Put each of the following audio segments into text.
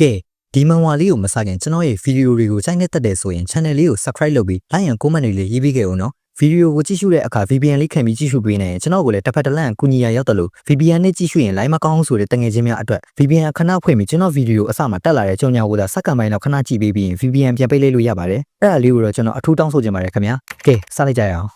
ကဲဒီမန်ဝါလေးကိုမစခင်ကျွန်တော်ရဲ့ဗီဒီယိုတွေကိုစိုက်နေတတ်တယ်ဆိုရင် channel လေးကို subscribe လုပ်ပြီး like and comment တွေလေးရေးပေးခဲ့ဦးနော်ဗီဒီယိုကိုကြည့်ရှုတဲ့အခါ VPN လေးခံပြီးကြည့်ရှုပေးနေရင်ကျွန်တော်ကိုလည်းတစ်ဖက်တစ်လန့်ကူညီရရောက်တယ်လို့ VPN နဲ့ကြည့်ရှုရင် line မကောင်းဆိုတဲ့တငယ်ချင်းများအတွက် VPN ခဏဖွင့်ပြီးကျွန်တော်ဗီဒီယိုအစမှာတက်လာတဲ့ကြောင်ညာကိုသာစက္ကန့်ပိုင်းလောက်ခဏကြည့်ပေးပြီးရင် VPN ပြန်ပိတ်လိုက်လို့ရပါတယ်အဲ့ဒါလေးကိုတော့ကျွန်တော်အထူးတောင်းဆိုချင်ပါတယ်ခင်ဗျာကဲစလိုက်ကြရအောင်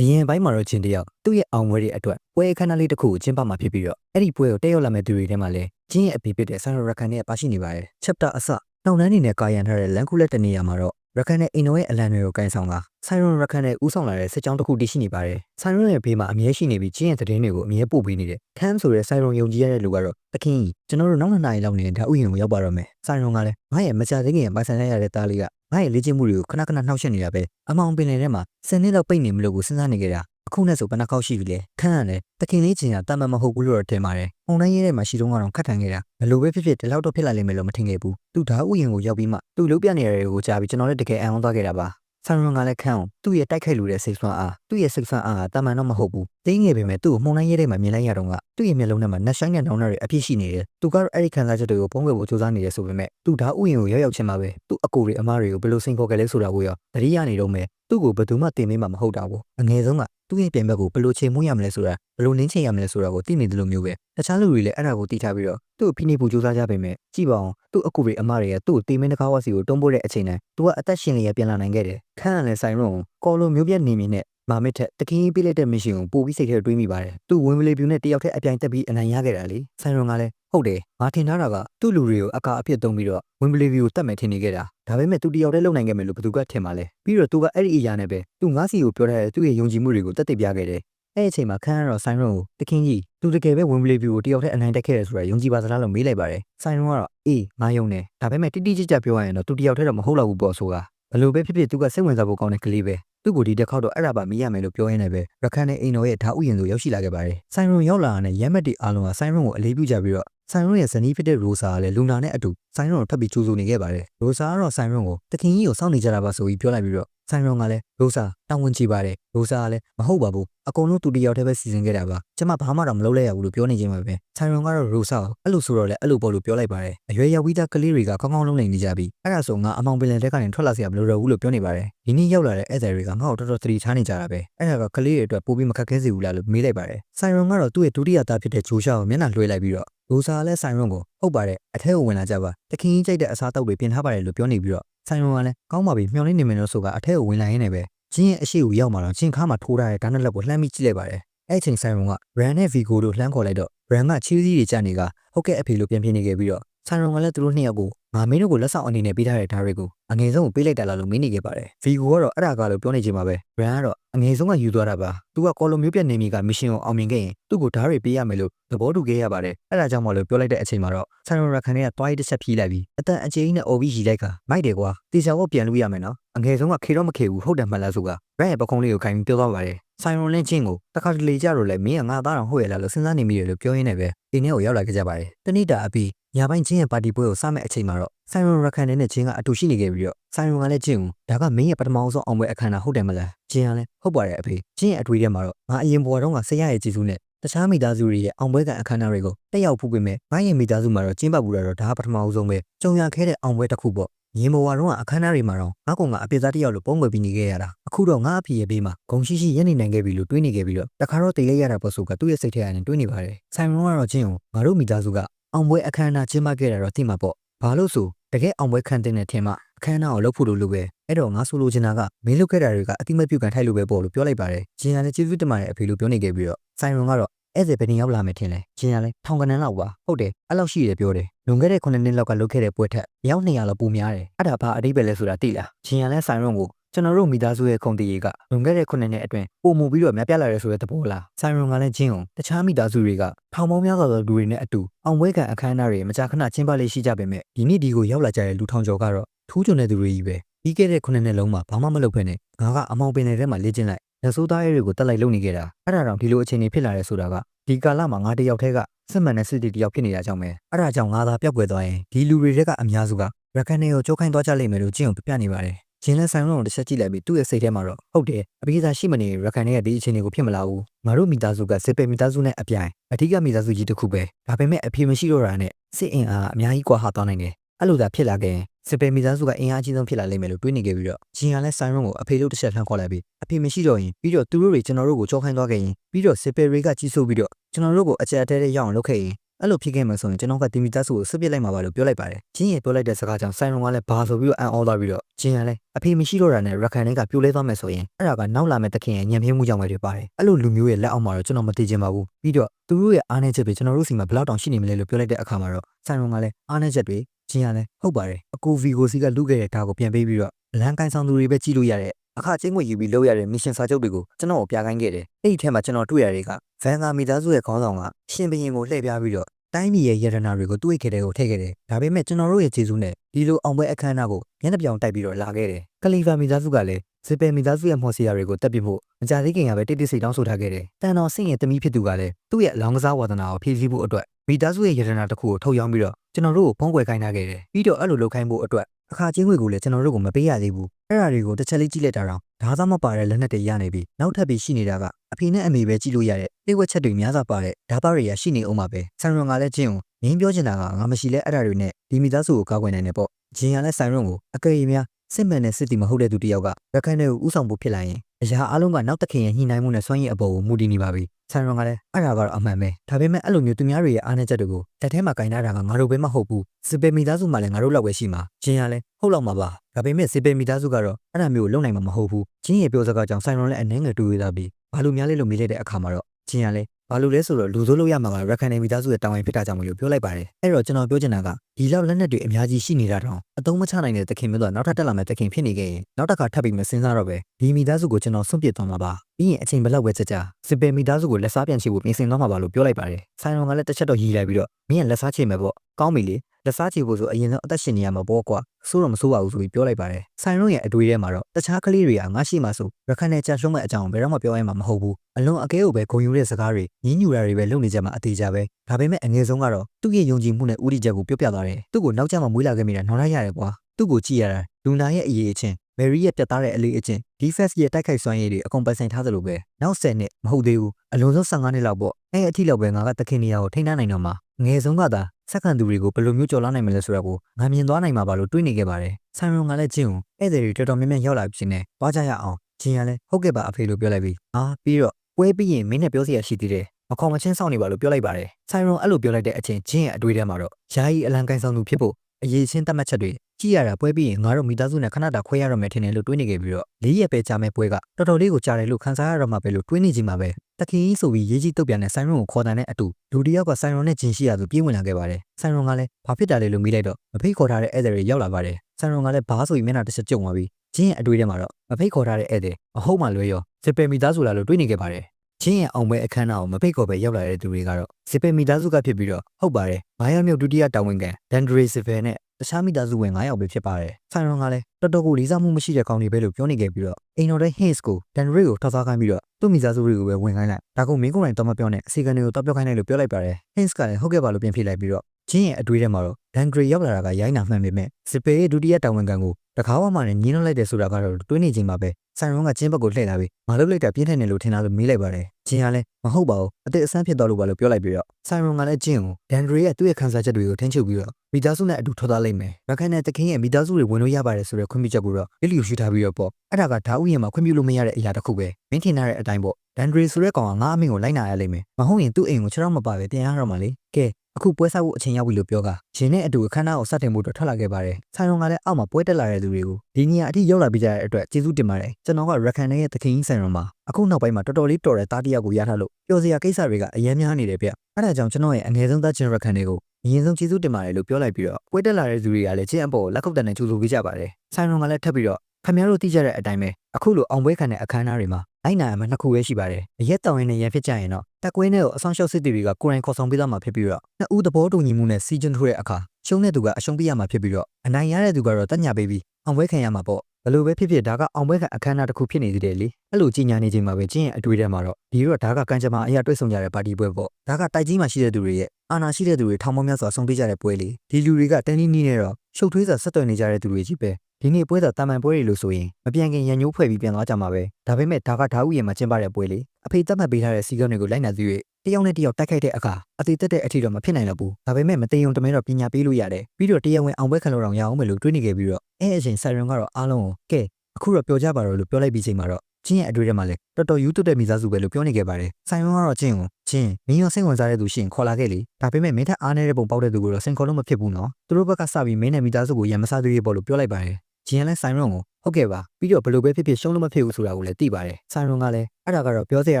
အရင်ပိုင်းမှာတော့ချင်းတယောက်သူ့ရဲ့အောင်ပွဲတွေအတွက်ပွဲအခမ်းအနားလေးတစ်ခုကိုကျင်းပမှာဖြစ်ပြီးတော့အဲ့ဒီပွဲကိုတက်ရောက်လာမဲ့သူတွေထဲမှာလည်းချင်းရဲ့အဖေဖြစ်တဲ့ဆန်ရရကန်နဲ့ပါရှိနေပါတယ် chapter အစနှောင်နှန်းနေနဲ့ကာယံထားတဲ့လန်ကူလက်တနေရာမှာတော့ ရကန်နဲ့အိမ်တော်ရဲ့အလံတွေကိုကန်ဆောင်တာဆိုင်ရွန်ရကန်နဲ့ဦးဆောင်လာတဲ့စစ်ကြောင်းတစ်ခုတည်ရှိနေပါတယ်ဆိုင်ရွန်ရဲ့ဘေးမှာအမြဲရှိနေပြီးချင်းရဲ့သတင်းတွေကိုအမြဲပို့ပေးနေတယ်ခမ်းဆိုတဲ့ဆိုင်ရွန်ယုံကြည်ရတဲ့လူကတော့တခင်ကြီးကျွန်တော်တို့နောက်နှစ်နာရီလောက်နေဒါဥယျာဉ်ကိုရောက်ပါတော့မယ်ဆိုင်ရွန်ကလည်းငါရဲ့မကြသေးခင်ပိုင်ဆိုင်ရတဲ့သားလေးကငါရဲ့လေ့ကျင့်မှုတွေကိုခဏခဏနှောက်ယှက်နေတာပဲအမောင်ပင်လယ်ထဲမှာစနေလောက်ပိတ်နေမလို့ကိုစဉ်းစားနေကြတာ အခုနဲ့ဆိုဘယ်နှခေါက်ရှိပြီလဲခန့်ရတယ်တခင်လေးချင်းကတတ်မှတ်မဟုတ်ဘူးလို့တော့ထင်ပါတယ်။အွန်လိုင်းရေးထဲမှာရှိတော့ကတော့ခတ်ထန်ခဲ့တာဘယ်လိုပဲဖြစ်ဖြစ်ဒီလောက်တော့ဖြစ်လာလိမ့်မယ်လို့မထင်ခဲ့ဘူး။သူဓာတ်ဥယျာဉ်ကိုရောက်ပြီးမှသူ့လုံးပြနေရတဲ့ကိုကြားပြီးကျွန်တော်လည်းတကယ်အံ့ဩသွားခဲ့တာပါ။ ဆန်ရွန်ကလည်းခန့်အောင်သူ့ရဲ့တိုက်ခိုက်လို့တဲ့စိတ်ဆွမ်းအားသူ့ရဲ့စိတ်ဆွမ်းအားကတာမန်တော့မဟုတ်ဘူး။တင်းငယ်ပေမဲ့သူ့ကိုမှုန်တိုင်းရဲထဲမှာမြင်လိုက်ရတော့ကသူ့ရဲ့မျက်လုံးထဲမှာနှက်ဆိုင်တဲ့နောင်တွေအပြည့်ရှိနေတယ်။သူကတော့အဲ့ဒီခံစားချက်တွေကိုပုံပြဖို့စူးစမ်းနေတယ်ဆိုပေမဲ့သူဓာတ်ဥယျာဉ်ကိုရောက်ရောက်ချင်းမှာပဲသူ့အကူတွေအမားတွေကိုဘယ်လိုစိန်ခေါ်ခဲ့လဲဆိုတာကိုရောတတိယနေတော့မယ်သူ့ကိုဘယ်သူမှတင်မေးမှာမဟုတ်တာဘူး။အငယ်ဆုံးကသူ့ရဲ့ပြန်ဘက်ကိုဘယ်လိုချိန်မှုရမလဲဆိုတာဘယ်လိုနင်းချိန်ရမလဲဆိုတာကိုသိနေတယ်လို့မျိုးပဲတခြားလူတွေလည်းအဲ့ဒါကိုသိထားပြီးတော့သူ့ကိုဖိနှိပ်ဖို့ကြိုးစားကြပေမဲ့ကြည့်ပါအောင်သူ့အကူတွေအမတွေကသူ့ကိုတေမင်းတစ်ခါဝစီကိုတွန်းပို့တဲ့အချိန်တိုင်းသူကအသက်ရှင်လျက်ပြန်လာနိုင်ခဲ့တယ်ခန့်ရလဲဆိုင်ရုံကိုကော်လိုမျိုးပြက်နေမြင်နဲ့မာမစ်ထက်တကင်းပေးလိုက်တဲ့မရှင်ကိုပို့ပြီးစိတ်ထဲတွေးမိပါတယ်သူ့ဝင်ဝလေပြူနဲ့တယောက်တည်းအပြိုင်တက်ပြီးအနိုင်ရခဲ့တာလေဆိုင်ရုံကလည်းဟုတ်တယ်ငါထင်ထားတာကသူ့လူတွေကိုအကာအပြစ်သုံးပြီးတော့ဝင်ဝလေပြူကိုတတ်မယ်ထင်နေခဲ့တာဒါပေမဲ့သူတယောက်တည်းလုံနိုင်ခဲ့မယ်လို့ဘယ်သူကထင်ပါလဲပြီးတော့သူကအဲ့ဒီအရာနဲ့ပဲသူငါးစီကိုပြောထားတဲ့သူ့ရဲ့ယုံကြည်မှုတွေကိုတက်တက်ပြခဲ့တယ် အဲ့အချိန်မှာခန်းရတော့ဆိုင်ရုံကိုတခင်ကြီးသူတကယ်ပဲဝင်ပလီဗျူကိုတယောက်တည်းအနိုင်တက်ခဲ့တယ်ဆိုတာယုံကြည်ပါသလားလို့မေးလိုက်ပါတယ်ဆိုင်ရုံကတော့အေးငါယုံတယ်ဒါပေမဲ့တိတိကျကျပြောရရင်တော့သူတယောက်တည်းတော့မဟုတ်တော့ဘူးပေါ့ဆိုတာဘလို့ပဲဖြစ်ဖြစ်သူကစိတ်ဝင်စားဖို့ကောင်းတဲ့ကလေးပဲသူ့ကိုဒီတစ်ခေါက်တော့အဲ့ဒါပါမေးရမယ်လို့ပြောရင်းနဲ့ပဲရခန်နဲ့အိမ်တော်ရဲ့ဓာဥယျာဉ်သို့ရောက်ရှိလာခဲ့ပါတယ်ဆိုင်ရုံရောက်လာတဲ့ရမ်းမက်တီအားလုံးကဆိုင်ရုံကိုအလေးပြုကြပြီးတော့ဆိုင်ရုံရဲ့ဇနီးဖြစ်တဲ့ရိုဆာကလည်းလူနာနဲ့အတူဆိုင်ရုံကိုထပ်ပြီးကြိုးဆိုနေခဲ့ပါတယ်ရိုဆာကတော့ဆိုင်ရုံကိုတခင်ကြီးကိုစောင့်နေကြတာပါဆိုပြီးပြောလိုက်ပြီးတော့ ဆိုင်ရုံကလည်းရိုဆာတောင်းဝင်ကြည့်ပါတယ်ရိုဆာကလည်းမဟုတ်ပါဘူးအကုန်လုံးသူတယောက်တည်းပဲစီစဉ်ခဲ့တာပါကျမဘာမှတော့မလုပ်လိုက်ရဘူးလို့ပြောနေခြင်းပဲပဲဆိုင်ရုံကတော့ရိုဆာကိုအဲ့လိုဆိုတော့လေအဲ့လိုပေါ့လို့ပြောလိုက်ပါတယ်အရွယ်ရောက်ပြီးသားကလေးတွေကကောင်းကောင်းလုံးနေနေကြပြီအဲ့ဒါဆိုငါအမောင်ပင်လယ်တက်ကနေထွက်လာစရာမလိုတော့ဘူးလို့ပြောနေပါတယ်ဒီနေ့ရောက်လာတဲ့ဧည့်သည်တွေကငါ့ကိုတော်တော်သတိထားနေကြတာပဲအဲ့ဒါကကလေးတွေအတွက်ပိုပြီးမခက်ခဲစေဘူးလားလို့မေးလိုက်ပါတယ်ဆိုင်ရုံကတော့သူ့ရဲ့ဒုတိယသားဖြစ်တဲ့ဂျိုရှာကိုမျက်နှာလွှဲလိုက်ပြီးတော့ရိုဆာလည်းဆိုင်ရုံကိုဟုတ်ပါတယ်အထက်ကိုဝင်လာကြပါတခင်ကြီးကြိုက်တဲ့အစားအသောက်တွေပြင်ထားပါတယ်လို့ပြောနေပြီးတော့ ဆိုင်ရုံကလည်းကောင်းပါပြီမျောလင်းနေမယ်လို့ဆိုကအထက်ကိုဝင်လာရင်းနဲ့ပဲချင်းရဲ့အရှိကိုရောက်มาတော့ချင်းခါမှာထိုးထားတဲ့ဓာတ်နဲ့လက်ကိုလှမ်းပြီးကြည့်လိုက်ပါတယ်အဲ့ချိန်ဆိုင်ရုံက Ran နဲ့ Vigo တို့လှမ်းခေါ်လိုက်တော့ Ran ကချီးစီးတွေကြနေကဟုတ်ကဲ့အဖေလို့ပြန်ပြနေခဲ့ပြီးတော့ ဆိုင်ရုံကလည်းသူတို့နှစ်ယောက်ကိုငါမင်းတို့ကိုလက်ဆောင်အနေနဲ့ပေးထားတဲ့ဓာတ်တွေကိုအငယ်ဆုံးကိုပေးလိုက်တာလားလို့မင်းနေခဲ့ပါတယ်။ Vigo ကတော့အဲ့ဒါကလို့ပြောနေချင်ပါပဲ။ Ran ကတော့အငယ်ဆုံးကယူသွားတာပါ။ तू ကကော်လိုမျိုးပြက်နေမိကမရှင်ကိုအောင်မြင်ခဲ့ရင်သူ့ကိုဓာတ်တွေပေးရမယ်လို့သဘောတူခဲ့ရပါတယ်။အဲ့ဒါကြောင့်မလို့ပြောလိုက်တဲ့အချိန်မှာတော့ဆိုင်ရုံရခန်ကတွားရတစ်ချက်ဖြီးလိုက်ပြီးအတန်အကျဉ်းနဲ့အော်ပြီးရီလိုက်ကမိုက်တယ်ကွာ။တေချာဘောပြန်လို့ရမယ်နော်။အငယ်ဆုံးကခေတော့မခေဘူးဟုတ်တယ်မှတ်လားဆိုက Ran ရဲ့ပခုံးလေးကိုခိုင်ပြီးပြောသွားပါတယ်။ ဆိုင်ရုံလင်းချင်းကိုတခါတလေကြတော့လဲမင်းကငါသားတော်ဟုတ်ရလားလို့စဉ်းစားနေမိတယ်လို့ပြောရင်းနဲ့ပဲအိမ်ထဲကိုရောက်လာခဲ့ကြပါတယ်။တနေ့တာအပြီးညပိုင်းချင်းရဲ့ပါတီပွဲကိုစမဲ့အချိန်မှာတော့ဆိုင်ရွန်ရခန်နဲ့ချင်းကအတူရှိနေခဲ့ပြီးတော့ဆိုင်ရွန်ကလည်းချင်းကိုဒါကမင်းရဲ့ပထမဆုံးအောင်ပွဲအခမ်းအနားဟုတ်တယ်မလားချင်းကလည်းဟုတ်ပါတယ်အဖေချင်းရဲ့အတွေ့အထဲမှာတော့ငါအရင်ဘဝတုန်းကဆရာရဲ့ကြည်စုနဲ့တခြားမိသားစုတွေရဲ့အောင်ပွဲကအခမ်းအနားတွေကိုတက်ရောက်ဖို့ပြင်မဲ့ငါရဲ့မိသားစုမှာတော့ကျင်းပပူတာတော့ဒါကပထမဆုံးပဲကြုံရခဲ့တဲ့အောင်ပွဲတစ်ခုပေါ့ ညီမဝါတော့အခမ်းအနားတွေမှာတော့ငါကောင်ကအပြစ်သားတစ်ယောက်လိုပုံွယ်ပြီးနေခဲ့ရတာအခုတော့ငါအဖေရဲ့ဘေးမှာဂုံရှိရှိရနေနိုင်ခဲ့ပြီလို့တွေးနေခဲ့ပြီးတော့တခါတော့တိတ်လိုက်ရတာပေါ့ဆိုကသူ့ရဲ့စိတ်ထဲကနေတွေးနေပါတယ်ဆိုင်မွန်ကတော့ချင်းကိုငါတို့မိသားစုကအောင်ပွဲအခမ်းအနားကျင်းပခဲ့တာတော့သိမှာပေါ့ဘာလို့ဆိုတကယ်အောင်ပွဲခံတဲ့နဲ့ထင်မှအခမ်းအနားကိုလုပ်ဖို့လို့လို့ပဲအဲ့တော့ငါဆိုလိုချင်တာကမင်းလုပ်ခဲ့တာတွေကအတိမတ်ပြုတ်ကန်ထိုက်လို့ပဲပေါ့လို့ပြောလိုက်ပါတယ်ဂျင်ကလည်းကျေးဇူးတင်ပါတယ်အဖေလို့ပြောနေခဲ့ပြီးတော့ဆိုင်ရွန်ကတော့ အဲ့ဒါဘယ်နေရောက်လာမယ်ထင်လဲဂျင်ကလည်းထောင်ကနန်းလောက်ပါဟုတ်တယ်အဲ့လောက်ရှိတယ်ပြောတယ်လွန်ခဲ့တဲ့9နှစ်လောက်ကလုပ်ခဲ့တဲ့ပွဲထက်ရောက်200လောက်ပိုများတယ်အဲ့ဒါဘာအတိပဲလဲဆိုတာသိလားဂျင်ကလည်းဆိုင်ရွန်ကိုကျွန်တော်တို့မိသားစုရဲ့ခုံတည်ရေကလွန်ခဲ့တဲ့9နှစ်အတွင်းပုံမူပြီးတော့များပြလာရဲဆိုတဲ့သဘောလားဆိုင်ရွန်ကလည်းဂျင်းအောင်တခြားမိသားစုတွေကထောင်ပေါင်းများစွာသောလူတွေနဲ့အတူအောင်ပွဲကန်အခမ်းအနားတွေမကြာခဏကျင်းပလေးရှိကြပေမဲ့ဒီနေ့ဒီကိုရောက်လာကြတဲ့လူထောင်ကျော်ကတော့ထူးချွန်တဲ့သူတွေကြီးပဲပြီးခဲ့တဲ့9နှစ်လုံးမှာဘာမှမလုပ်ဖ ೇನೆ ငါကအမောင်ပင်နယ်ထဲမှာလေ့ကျင့်လိုက်လက်စိုးသားရဲတွေကိုတက်လိုက်လုပ်နေခဲ့တာအဲ့ဒါတောင်ဒီလိုအခြေအနေဖြစ်လာရဲဆိုတာက ဒီကာလမှာငါတယောက်တည်းကစစ်မှန်တဲ့စစ်တီတယောက်ဖြစ်နေတာကြောင့်ပဲအဲ့ဒါကြောင့်ငါသာပျောက်ကွယ်သွားရင်ဒီလူတွေကအများစုကရကန်နေကိုကြိုးခိုင်းသွားကြလိမ့်မယ်လို့ကျင့်အောင်ပြပြနေပါတယ်ဂျင်းလဲဆိုင်လုံးကိုတစ်ချက်ကြည့်လိုက်ပြီးသူ့ရဲ့စိတ်ထဲမှာတော့ဟုတ်တယ်အပြေးစားရှိမနေရခိုင်တွေကဒီအခြေအနေကိုဖြစ်မလာဘူးငါတို့မိသားစုကစစ်ပေမိသားစုနဲ့အပြိုင်အထူးကမိသားစုကြီးတစ်ခုပဲဒါပေမဲ့အဖေမရှိတော့တာနဲ့စစ်အင်အားအများကြီးကွာဟသွားနိုင်တယ်အဲ့လိုသာဖြစ်လာခဲ့ရင်စစ်ပယ်မိသားစုကအင်အားကြီးဆုံးဖြစ်လာလိမ့်မယ်လို့တွေးနေခဲ့ပြီးတော့ဂျင်ကလည်းဆိုင်ရွန်ကိုအဖေလို့တစ်ချက်လှမ်းခေါ်လိုက်ပြီးအဖေမရှိတော့ရင်ပြီးတော့သူတို့တွေကျွန်တော်တို့ကိုကြောက်ခိုင်းသွားခဲ့ရင်ပြီးတော့စစ်ပယ်တွေကကြီးစိုးပြီးတော့ ကျွန်တော်တို့ကိုအကြက်အတဲတဲ့ရအောင်လုပ်ခဲ့ရင်အဲ့လိုဖြစ်ခဲ့မှဆိုရင်ကျွန်တော်ကတီမီသားစုကိုဆွပစ်လိုက်မှာပါလို့ပြောလိုက်ပါတယ်ဂျင်းရဲ့ပြောလိုက်တဲ့စကားကြောင့်ဆိုင်ရွန်ကလည်းဘာဆိုပြီးတော့အံ့ဩသွားပြီးတော့ဂျင်းကလည်းအဖေမရှိတော့တာနဲ့ရခိုင်တွေကပြိုလဲသွားမယ်ဆိုရင်အဲ့ဒါကနောက်လာမယ့်တခင်ရဲ့ညံပြင်းမှုကြောင့်ပဲဖြစ်ပါတယ်အဲ့လိုလူမျိုးရဲ့လက်အောက်မှာတော့ကျွန်တော်မသိချင်ပါဘူးပြီးတော့သူတို့ရဲ့အားနည်းချက်တွေကျွန်တော်တို့စီမှာဘယ်လောက်တောင်ရှိနေမလဲလို့ပြောလိုက်တဲ့အခါမှာတော့ဆိုင်ရွန်ကလည်းအားနည်းချက်တွေဂျင်းကလည်းဟုတ်ပါတယ်အကိုဗီကိုစီကလူခဲ့တဲ့ဓာတ်ကိုပြန်ပေးပြီးတော့လမ်းကိုင်းဆောင်သူတွေပဲကြည့်လို့ရတဲ့ အခါချင်းငွေယူပြီးလုပ်ရတဲ့မစ်ရှင်စာချုပ်တွေကိုကျွန်တော်ကိုပြခိုင်းခဲ့တယ်အဲ့ဒီထဲမှာကျွန်တော်တွေ့ရတဲ့ကဗန်ဂါမီသားစုရဲ့ခေါင်းဆောင်ကရှင်ဘရင်ကိုလှည့်ပြားပြီးတော့တိုင်းပြည်ရဲ့ယတနာတွေကိုတွေးခဲ့တဲ့ကိုထည့်ခဲ့တယ်ဒါပေမဲ့ကျွန်တော်တို့ရဲ့ခြေစူးနဲ့ဒီလိုအောင်ပွဲအခမ်းအနားကိုမျက်နှာပြောင်တိုက်ပြီးတော့လာခဲ့တယ်ကလီဖာမီသားစုကလည်းဇပယ်မီသားစုရဲ့မော်စီယာတွေကိုတက်ပြဖို့မကြသေးခင်ကပဲတိတ်တိတ်စိတ်တောင်းဆိုထားခဲ့တယ်တန်တော်ဆင့်ရဲ့တမီးဖြစ်သူကလည်းသူ့ရဲ့အလောင်းကစားဝါသနာကိုဖြည့်ဆည်းဖို့အတွက်မီသားစုရဲ့ယတနာတစ်ခုကိုထုတ်ရောင်းပြီးတော့ကျွန်တော်တို့ကိုဖုံးကွယ်ခိုင်းထားခဲ့တယ်ပြီးတော့အဲ့လိုလုပ်ခိုင်းဖို့အတွက် အခါချင်းငွေကိုလည်းကျွန်တော်တို့ကိုမပေးရသေးဘူးအဲ့ဒါတွေကိုတစ်ချက်လေးကြည့်လိုက်တာတော့ဒါသားမပါတဲ့လက်နက်တွေရနေပြီနောက်ထပ်ပြီးရှိနေတာကအဖေနဲ့အမေပဲကြည့်လို့ရတဲ့ပြေဝက်ချက်တွေများစွာပါတဲ့ဓာတ်တွေကရှိနေအောင်ပါပဲဆန်ရွန်ကလည်းချင်းကိုငင်းပြောချင်တာကငါမရှိလဲအဲ့ဒါတွေနဲ့ဒီမိသားစုကိုကာကွယ်နိုင်တယ်ပေါ့ဂျင်ကလည်းဆိုင်ရွန်ကိုအကယ်၍များစစ်မှန်တဲ့စစ်တီမဟုတ်တဲ့သူတစ်ယောက်ကရခိုင်တွေကိုဥဆောင်ဖို့ဖြစ်လာရင်အရာအလုံးကနောက်တစ်ခင်ရဲ့ညှိနှိုင်းမှုနဲ့စွမ်းရည်အပေါ်ကိုမူတည်နေပါပြီ ဆန်ရွန်ကလည်းအဲ့ဒါကတော့အမှန်ပဲဒါပေမဲ့အဲ့လိုမျိုးသူများတွေရဲ့အားနည်းချက်တွေကိုတက်ထဲမှာကင်ထားတာကငါတို့ပဲမဟုတ်ဘူးစစ်ပေမိသားစုမှလည်းငါတို့လောက်ပဲရှိမှာဂျင်ကလည်းဟုတ်လောက်မှာပါဒါပေမဲ့စစ်ပေမိသားစုကတော့အဲ့ဒါမျိုးကိုလုံနိုင်မှာမဟုတ်ဘူးဂျင်းရဲ့ပြောစကားကြောင့်ဆန်ရွန်လည်းအနှဲငယ်တူရသားပြီးဘာလို့များလဲလို့မေးလိုက်တဲ့အခါမှာတော့ဂျင်းကလည်း ဘာလို့လဲဆိုတော့လူစိုးလို့ရမှာကရခိုင်နယ်မိသားစုရဲ့တောင်းဝင်ဖြစ်တာကြောင့်မလို့ပြောလိုက်ပါတယ်အဲ့တော့ကျွန်တော်ပြောချင်တာကဒီလောက်လက်နက်တွေအများကြီးရှိနေတာတော့အသုံးမချနိုင်တဲ့တခင်မျိုးတော့နောက်ထပ်တက်လာမဲ့တခင်ဖြစ်နေခဲ့ရင်နောက်တစ်ခါထပ်ပြီးမစဉ်းစားတော့ပဲဒီမိသားစုကိုကျွန်တော်ဆွန့်ပစ်သွားမှာပါပြီးရင်အချိန်ဘယ်လောက်ပဲကြာကြာစစ်ပယ်မိသားစုကိုလက်စားပြန်ချေဖို့ပြင်ဆင်သွားမှာပါလို့ပြောလိုက်ပါတယ်ဆိုင်တော်ကလည်းတစ်ချက်တော့ရီးလိုက်ပြီးတော့မင်းကလက်စားချေမယ်ပေါ့ကောင်းပြီလေ လက်စားချေဖို့ဆိုအရင်ဆုံးအသက်ရှင်နေရမှာပေါ့ကွာဆိုးတော့မဆိုးပါဘူးဆိုပြီးပြောလိုက်ပါတယ်ဆိုင်ရုံရဲ့အတွေ့အထဲမှာတော့တခြားကလေးတွေကငါရှိမှဆိုရခိုင်နဲ့ကြာရှုံးမဲ့အကြောင်းဘယ်တော့မှပြောရမှာမဟုတ်ဘူးအလွန်အကဲကိုပဲဂုံယူတဲ့စကားတွေညင်းညူတာတွေပဲလုပ်နေကြမှာအသေးကြပဲဒါပေမဲ့အငယ်ဆုံးကတော့သူ့ရဲ့ယုံကြည်မှုနဲ့ဥတီချက်ကိုပြောပြသွားတယ်သူ့ကိုနောက်ကျမှမွေးလာခဲ့မိတာနောက်လိုက်ရတယ်ကွာသူ့ကိုကြည့်ရတာလူနာရဲ့အရေးအချင်းမယ်ရီရဲ့ပြတ်သားတဲ့အလေးအချင်းဒီဖက်ရဲ့တိုက်ခိုက်စွမ်းရည်တွေအကုန်ပိုင်ဆိုင်ထားသလိုပဲနောက်10နှစ်မဟုတ်သေးဘူးအလွန်ဆုံး15နှစ်လောက်ပေါ့အဲအထိလောက်ပဲငါကတခင်နေရကိုထိန်းထားနိုင်တော့မှာ ငယ်ဆုံးကသာစက္ကန့်သူတွေကိုဘယ်လိုမျိုးကြော်လာနိုင်မလဲဆိုတာကိုငါမြင်သွားနိုင်မှာပါလို့တွေးနေခဲ့ပါတယ်ဆန်ရုံကလည်းဂျင်းကိုဧည့်သည်တွေတော်တော်များများရောက်လာပြီနဲ့သွားကြရအောင်ဂျင်းကလည်းဟုတ်ကဲ့ပါအဖေလို့ပြောလိုက်ပြီးအာပြီးတော့ပွဲပြီးရင်မင်းနဲ့ပြောစရာရှိသေးတယ်မခေါ်မချင်းစောင့်နေပါလို့ပြောလိုက်ပါတယ်ဆိုင်ရွန်အဲ့လိုပြောလိုက်တဲ့အချိန်ဂျင်းရဲ့အတွေ့အထဲမှာတော့ယာယီအလံကိုင်းဆောင်သူဖြစ်ဖို့ အရေးချင်းတတ်မှတ်ချက်တွေကြည့်ရတာပွဲပြီးရင်ငါတို့မိသားစုနဲ့ခဏတာခွဲရတော့မယ်ထင်တယ်လို့တွေးနေခဲ့ပြီးတော့လေးရက်ပဲကြာမဲ့ပွဲကတော်တော်လေးကိုကြာတယ်လို့ခန်းစားရတော့မှပဲလို့တွေးနေကြမှာပဲတခင်ကြီးဆိုပြီးရေးကြီးတုတ်ပြန်တဲ့ဆိုင်ရွန်ကိုခေါ်တန်တဲ့အတူလူတစ်ယောက်ကဆိုင်ရွန်နဲ့ဂျင်ရှိရသူပြေးဝင်လာခဲ့ပါတယ်ဆိုင်ရွန်ကလည်းဘာဖြစ်တာလဲလို့မေးလိုက်တော့မဖိတ်ခေါ်ထားတဲ့ဧည့်သည်တွေရောက်လာပါတယ်ဆိုင်ရွန်ကလည်းဘာဆိုပြီးမျက်နှာတစ်ချက်ကျုံသွားပြီးဂျင်းရဲ့အတွေ့အထဲမှာတော့မဖိတ်ခေါ်ထားတဲ့ဧည့်သည်အဟုတ်မှလွဲရောစစ်ပယ်မိသားစုလာလို့တွေးနေခဲ့ပါတယ် ချင်းရဲ့အောင်ပွဲအခမ်းအနားကိုမဖိတ်ခေါ်ပဲရောက်လာတဲ့သူတွေကတော့စစ်ပယ်မိသားစုကဖြစ်ပြီးတော့ဟုတ်ပါတယ်။ဘာရောက်မြို့ဒုတိယတာဝန်ခံဒန်ဒရီစစ်ပယ်နဲ့တခြားမိသားစုဝင်9ယောက်ပဲဖြစ်ပါတယ်။ဆိုင်ရွန်ကလည်းတော်တော်ကိုလေးစားမှုမရှိတဲ့ကောင်တွေပဲလို့ပြောနေခဲ့ပြီးတော့အိမ်တော်တဲ့ Hins ကိုဒန်ဒရီကိုထောက်ထားခိုင်းပြီးတော့သူ့မိသားစုတွေကိုပဲဝင်ခိုင်းလိုက်။ဒါကမင်းကိုယ်တိုင်တော့မပြောနဲ့အစီကံတွေကိုတော့ပြောခိုင်းလိုက်လို့ပြောလိုက်ပါတယ်။ Hins ကလည်းဟုတ်ကဲ့ပါလို့ပြန်ဖြေလိုက်ပြီးတော့ချင်းရဲ့အတွေ့အထဲမှာတော့ဒန်ဂရီရောက်လာတာကရိုင်းနာမှန်ပေမဲ့စစ်ပေရဲ့ဒုတိယတာဝန်ခံကို တကားဝမှနဲ့ညင်းနှုတ်လိုက်တယ်ဆိုတာကတော့တွေးနေချိန်မှာပဲဆိုင်ရွန်ကကျင်းဘက်ကိုလှည့်လာပြီးမလုပ်လိုက်တာပြင်းထန်တယ်လို့ထင်တာလို့မေးလိုက်ပါတယ်။ဂျင်းကလည်းမဟုတ်ပါဘူးအသက်အဆန်းဖြစ်သွားလို့ပါလို့ပြောလိုက်ပြီးတော့ဆိုင်ရွန်ကလည်းဂျင်းကိုဒန်ဂရီရဲ့သူ့ရဲ့ခံစားချက်တွေကိုထင်းချုပ်ပြီးတော့မိသားစုနဲ့အတူထော်သားလိုက်မယ်။ရခိုင်နဲ့တခင်ရဲ့မိသားစုတွေဝင်လို့ရပါတယ်ဆိုတဲ့ခွင့်ပြုချက်ကိုတော့လီလီကိုရှိထားပြီးတော့ပေါ့။အဲ့ဒါကဓာဥယျာဉ်မှာခွင့်ပြုလို့မရတဲ့အရာတစ်ခုပဲ။မင်းထင်ထားတဲ့အတိုင်းပေါ့။ဒန်ဂရီဆိုတဲ့ကောင်ကငါအမင်းကိုလိုက်နာရလိမ့်မယ်။မဟုတ်ရင်သူ့အိမ်ကိုခြေထောက်မပါပဲပြန်ရတော့မှလေ။ကဲ အခုပွဲစားဖို့အချိန်ရောက်ပြီလို့ပြောကဂျင်းနဲ့အတူအခမ်းအနားကိုစတင်ဖို့အတွက်ထွက်လာခဲ့ပါတယ်။ဆိုင်ရုံကလည်းအောက်မှာပွဲတက်လာတဲ့သူတွေကိုဒီနေရာအထိရောက်လာပြီးကြတဲ့အတွက်ကျေးဇူးတင်ပါတယ်။ကျွန်တော်ကရခိုင်ရဲ့သခင်ကြီးဆိုင်ရုံမှာအခုနောက်ပိုင်းမှာတော်တော်လေးတော်တဲ့တားတယောက်ကိုရထားလို့ပျော်စရာကိစ္စတွေကအများများနေတယ်ဗျ။အဲဒါကြောင့်ကျွန်တော်ရဲ့အငယ်ဆုံးသားချင်းရခိုင်တွေကိုအရင်ဆုံးကျေးဇူးတင်ပါတယ်လို့ပြောလိုက်ပြီးတော့ပွဲတက်လာတဲ့သူတွေကလည်းချင်းအပေါ်ကိုလက်ခုပ်တန်နဲ့ကြိုဆိုပေးကြပါတယ်။ဆိုင်ရုံကလည်းထပ်ပြီးတော့ခင်ဗျားတို့သိကြတဲ့အတိုင်းပဲအခုလိုအောင်ပွဲခံတဲ့အခမ်းအနားတွေမှာ လိုက်နာရမှာနှစ်ခုပဲရှိပါတယ်။အရက်တောင်ရင်နဲ့ရန်ဖြစ်ကြရင်တော့တက်ကွဲနဲ့ကိုအဆောင်ရှောက်စစ်တီတွေကကိုယ်တိုင်ခေါ်ဆောင်ပေးသားမှာဖြစ်ပြီးတော့နှစ်ဦးသဘောတူညီမှုနဲ့စီဂျန်ထိုးတဲ့အခါရှုံးတဲ့သူကအရှုံးပေးရမှာဖြစ်ပြီးတော့အနိုင်ရတဲ့သူကတော့တက်ညာပေးပြီးအောင်ပွဲခံရမှာပေါ့ဘယ်လိုပဲဖြစ်ဖြစ်ဒါကအောင်ပွဲခံအခမ်းအနားတစ်ခုဖြစ်နေသေးတယ်လေအဲ့လိုကြီးညာနေချိန်မှာပဲကျင်းရဲ့အတွေ့အထဲမှာတော့ဒီတော့ဒါကကံကြမ္မာအရာတွေ့ဆုံကြတဲ့ပါတီပွဲပေါ့ဒါကတိုက်ကြီးမှာရှိတဲ့သူတွေရဲ့အာဏာရှိတဲ့သူတွေထောင်ပေါင်းများစွာဆုံးပေးကြတဲ့ပွဲလေဒီလူတွေကတန်းနီးနီးနဲ့တော့ရှုပ်ထွေးစွာဆက်သွယ်နေကြတဲ့သူတွေကြီးပဲ ဒီနေ့ပွဲတော်တာမန်ပွဲတွေလို့ဆိုရင်မပြန်ခင်ရန်ညိုးဖွဲ့ပြီးပြန်သွားကြမှာပဲဒါပေမဲ့ဒါကဓာဥယျာဉ်မှာကျင်းပတဲ့ပွဲလေအဖေတတ်မှတ်ပေးထားတဲ့စီကံတွေကိုလိုက်နာသူ၍တယောက်နဲ့တယောက်တိုက်ခိုက်တဲ့အခါအသေးသက်တဲ့အထီတော့မဖြစ်နိုင်တော့ဘူးဒါပေမဲ့မသိုံတမဲတော့ပညာပေးလို့ရတယ်ပြီးတော့တရားဝင်အောင်ပွဲခံလို့တော့ရအောင်မယ်လို့တွေးနေခဲ့ပြီးတော့အဲအချိန်ဆိုင်ရွန်ကတော့အားလုံးကိုကဲအခုတော့ပြောကြပါတော့လို့ပြောလိုက်ပြီးချိန်မှာတော့ချင်းရဲ့အတွေ့အကြုံမှာလည်းတော်တော်ယူသွတ်တဲ့မိသားစုပဲလို့ပြောနေခဲ့ပါတယ်ဆိုင်ရွန်ကတော့ချင်းကိုချင်းမင်းရောစိတ်ဝင်စားတဲ့သူရှိရင်ခေါ်လာခဲ့လေဒါပေမဲ့မင်းထက်အားနေတဲ့ပုံပေါက်တဲ့သူကိုတော့စင်ခေါ်လို့မဖြစ်ဘူးနော်သူတို့ဘက်ကစပြီးမင်းနဲ့မိသားစုကိုရံမစားသေးရပေါ့လို့ပြောလိုက်ပါတယ် ဂျင်းလည်းဆိုင်ရွန်ကိုဟုတ်ကဲ့ပါပြီးတော့ဘယ်လိုပဲဖြစ်ဖြစ်ရှုံးလို့မဖြစ်ဘူးဆိုတာကိုလည်းသိပါတယ်ဆိုင်ရွန်ကလည်းအဲ့ဒါကတော့ပြောစရာ